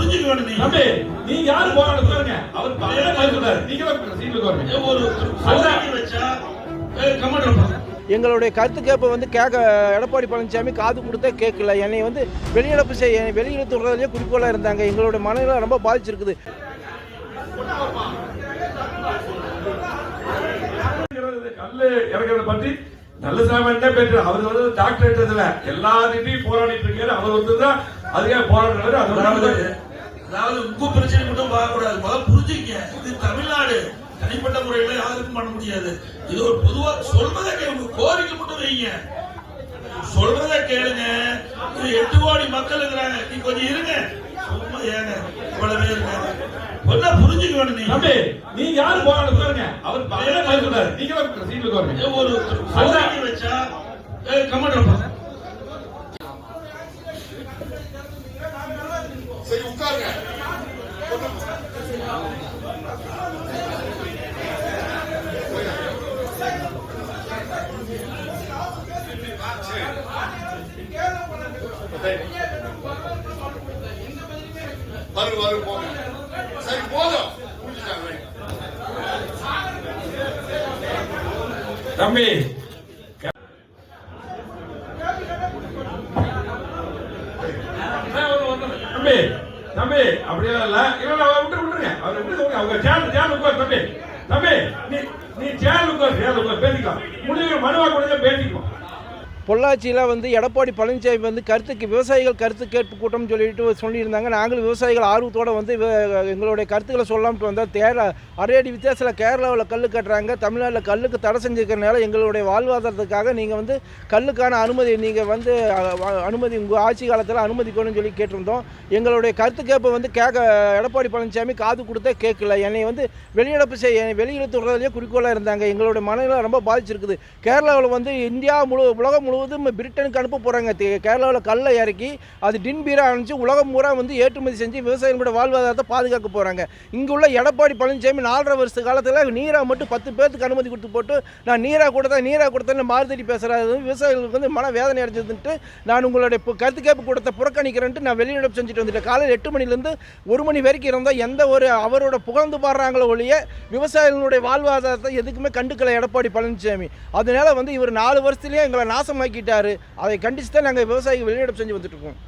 புரிஞ்சுக்க வேணும் நீங்க தம்பி நீங்க யாரு போராட சொல்லுங்க அவர் பழைய பேசுறாரு நீங்க சீட்ல உட்காருங்க. ஒரு சோதனை வச்சா கமெண்ட் பண்ணுங்க எங்களுடைய கருத்து கேட்பை வந்து கேட்க எடப்பாடி பழனிசாமி காது கொடுத்தே கேட்கல. என்னை வந்து வெளியிடப்பு செய்ய வெளியிடத்து விடுறதுலேயே குறிக்கோளாக இருந்தாங்க. எங்களுடைய மனநிலை ரொம்ப பாதிச்சிருக்குது. கல்லு இறக்கிறத நல்ல அவர் வந்து எல்லாத்தையும் போராடிட்டு இருக்காரு. அவர் வந்து தான் அதுக்காக போராடுறாரு. அதனால அதாவது உங்க பிரச்சனை மட்டும் பார்க்க கூடாது முதல்ல புரிஞ்சுக்க இது தமிழ்நாடு. தனிப்பட்ட முறையில யாருக்கும் பண்ண முடியாது. இது ஒரு பொதுவா சொல்றதை கே- உங்க கோரிக்கை மட்டும் வைங்க. சொல்றதை கேளுங்க. இது எட்டு கோடி மக்கள் இருக்கிறாங்க. நீ கொஞ்சம் இருங்க. சும்மா ஏங்க. இவ்வளவு இருங்க ஒன்னா புரிஞ்சுக்க வேணும் நீங்க. தம்பி நீங்க யாரு போராட சொல்லுங்க அவர் பேசுறாரு நீங்க ஒரு சோதனை வச்சா கமெண்ட் பண்ணுங்க 바로 바로 보면 사실 뭐하자 울리지 않으니까 담비 담비 தம்பி அப்படியெல்லாம் இல்ல. இவன் அவர் விட்டு விட்டுருங்க. அவர் விட்டு அவங்க சேனல் சேனல் உட்கார் தம்பி. தம்பி நீ நீ சேனல் உட்கார் சேனல் உட்கார். பேசிக்கலாம். முடிவு மனுவா கொடுங்க பேசிக்கலாம் பொள்ளாச்சியில் வந்து எடப்பாடி பழனிசாமி வந்து கருத்துக்கு விவசாயிகள் கருத்து கேட்பு கூட்டம் சொல்லிட்டு சொல்லியிருந்தாங்க. நாங்களும் விவசாயிகள் ஆர்வத்தோடு வந்து எங்களுடைய கருத்துக்களை சொல்லாமட்டு வந்தால் தேர அரையடி வித்தியாசத்தில் கேரளாவில் கல் கட்டுறாங்க. தமிழ்நாட்டில் கல்லுக்கு தடை செஞ்சுக்கிறனால எங்களுடைய வாழ்வாதாரத்துக்காக நீங்கள் வந்து கல்லுக்கான அனுமதி நீங்கள் வந்து அனுமதி உங்கள் ஆட்சி காலத்தில் அனுமதிக்கணும்னு சொல்லி கேட்டிருந்தோம். எங்களுடைய கருத்து கேட்பை வந்து கேட்க எடப்பாடி பழனிசாமி காது கொடுத்தே கேட்கல. என்னை வந்து வெளியிடப்பு செய்ய வெளியிடத்துறதுலேயே குறிக்கோளாக இருந்தாங்க. எங்களுடைய மனநிலை ரொம்ப பாதிச்சிருக்குது. கேரளாவில் வந்து இந்தியா முழு உலகம் முழு முழுவதும் பிரிட்டனுக்கு அனுப்ப போகிறாங்க கேரளாவில் கல்லை இறக்கி அது டின் பீரா அனுப்பிச்சு உலகம் பூரா வந்து ஏற்றுமதி செஞ்சு விவசாயிகளோட வாழ்வாதாரத்தை பாதுகாக்க போகிறாங்க இங்கே உள்ள எடப்பாடி பழனிசாமி நாலரை வருஷ காலத்தில் நீரா மட்டும் பத்து பேர்த்துக்கு அனுமதி கொடுத்து போட்டு நான் நீரா கொடுத்தேன் நீரா கொடுத்தேன்னு மாறுதடி பேசுகிறாரு விவசாயிகளுக்கு வந்து மன வேதனை அடைஞ்சதுன்ட்டு நான் உங்களுடைய கருத்து கேட்பு கூட்டத்தை புறக்கணிக்கிறேன்ட்டு நான் வெளியிடம் செஞ்சுட்டு வந்துட்டேன். காலையில் எட்டு மணிலேருந்து ஒரு மணி வரைக்கும் இருந்தால் எந்த ஒரு அவரோட புகழ்ந்து பாடுறாங்களோ ஒழிய விவசாயிகளுடைய வாழ்வாதாரத்தை எதுக்குமே கண்டுக்கல எடப்பாடி பழனிசாமி. அதனால வந்து இவர் நாலு வருஷத்துலேயே எங்களை நாசமாக்கிட்டாரு அதை கண்டிச்சு தான் நாங்கள் விவசாயிகள் வெளியிடம் செஞ்சு வந்துட்டு இருக்கோம்.